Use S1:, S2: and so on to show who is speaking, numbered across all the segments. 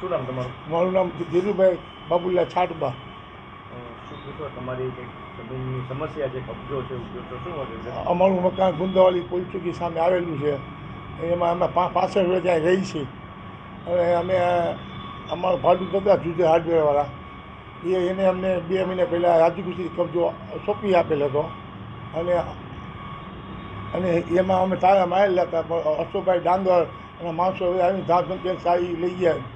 S1: શું નામ તમારું?
S2: મારું નામ ધીરુભાઈ બાબુલા છાટબા.
S1: શું પૂછો તમારી જમીનની સમસ્યા છે કબજો છે ઉપયોગ શું
S2: અમારું મકાન ગુંદાવાલી પોલચુકી સામે આવેલું છે. એમાં અમે પાસઠ વર્ષ ત્યાં રહી છીએ હવે અમે અમારું ભાડું કરતા જુદે હાર્ડવેરવાળા. એ એને અમને બે મહિના પહેલાં રાજુકુશી કબજો સોંપી આપેલ હતો. અને અને એમાં અમે તારા મારેલા હતા પણ અશોકભાઈ ડાંગર અને માણસો હવે આવીને ધમકી સારી લઈ ગયા.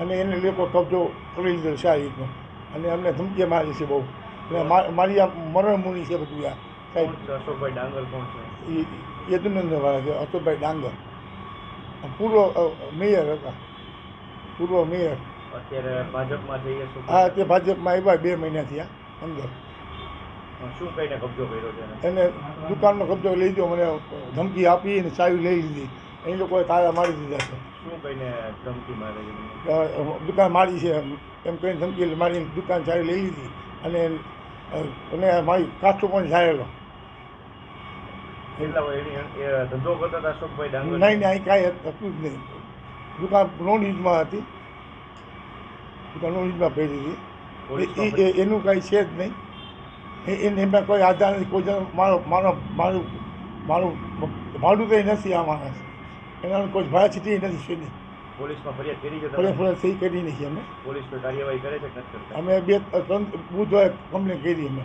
S2: અને એને લોકો કબજો કરી લીધો છે આ રીતનો. અને અમને ધમકી મારી છે બહુ. એટલે મારી આ મરણ મુનિ છે બધું આ સાહેબ
S1: અશોકભાઈ ડાંગર કોણ છે?
S2: એ યદુનંદવાળા છે અશોકભાઈ ડાંગર. પૂર્વ મેયર હતા. પૂર્વ મેયર.
S1: અત્યારે ભાજપમાં જઈએ
S2: હા તે ભાજપમાં આવ્યા બે મહિના થયા અંદર.
S1: શું કહીને કબજો કર્યો છે એને?
S2: એને દુકાનનો કબજો લઈ ગયો મને ધમકી આપી અને ચાવી લઈ લીધી. એ લોકોએ તાળા મારી દીધા છે.
S1: શું કહીને ધમકી મારે
S2: દુકાન મારી છે એમ. કહીને ધમકી મારી દુકાન સારી લઈ લીધી અને અને મારી કાચો પણ
S1: સારેલો. ધંધો કરતા હતા અશોકભાઈ
S2: નહીં નહીં અહીં કાંઈ હતું જ નહીં. દુકાન નોન યુઝમાં હતી. દુકાન નોન યુઝમાં પહેરી હતી. એનું કાંઈ છે જ નહીં. એને એમાં કોઈ આધાર નથી. કોઈ મારો મારો મારું મારું ભાડું કંઈ નથી આ માણસ. એના કોઈ ભાડા છીટી નથી છે નહીં
S1: પોલીસમાં ફરિયાદ કરી છે
S2: ફરિયાદ સહી કરી નથી અમે.
S1: પોલીસ કાર્યવાહી કરે છે કે
S2: અમે બે ત્રણ બુધવારે કમ્પ્લેન કરી અમે.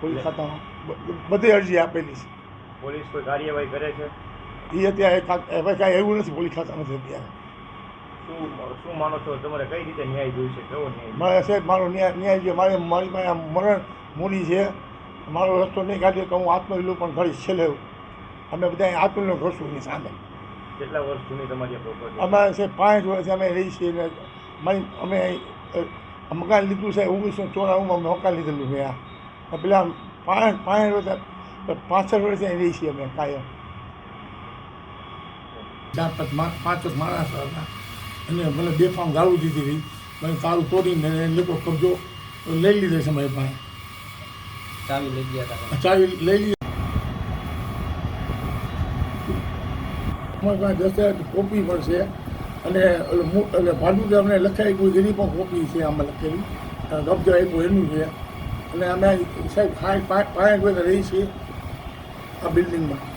S2: પોલીસ ખાતામાં. બધી અરજી આપેલી છે.
S1: પોલીસ કોઈ કાર્યવાહી કરે છે?
S2: એ અત્યારે કાંઈ એવું નથી પોલીસ ખાતા નથી અત્યારે.
S1: શું શું માનો છો? તમારે કઈ રીતે ન્યાય જોઈશે કેવો ન્યાય
S2: મારે સાહેબ મારો ન્યાય ન્યાય છે મારે મારી પાસે મરણ મૂડી છે. મારો રસ્તો નહીં કાઢ્યો તો હું આત્મવિલો પણ કરીશ છેલ્લે અમે બધા કરશું એની સામે.
S1: કેટલા વર્ષ જૂની તમારી પ્રોપર્ટી
S2: અમારે છે પાંચ વર્ષ અમે રહી છીએ ને મારી અમે મકાન લીધું છે ઓગણીસો ચોરાણુંમાં અમે મકાન લીધેલું છે આ. પેલા પાંચ પાંચ વર્ષ પાસઠ વર્ષ અહીં રહી છીએ અમે કાયમ. ચાર પાંચ મા- પાંચ માણસ હતા. અને મને બે ફામ ગાળું દીધી હતી. મને તારું તોડીને એ લોકો કબજો લઈ લીધો છે મારી પાસે.
S3: ચાવી લઈ ગયા હતા.
S2: ચાવી લઈ લીધી અમારી પાસે દસ્તાવેજ કોપી છે અને એટલે ભાડું અમને લખાઈ ગયું એની પણ કોપી છે આમાં લખેલી. કબજો આપ્યો એનું છે. અને અમે સાહેબ પાંચ પાંચ વર્ષ રહી છીએ આ બિલ્ડિંગમાં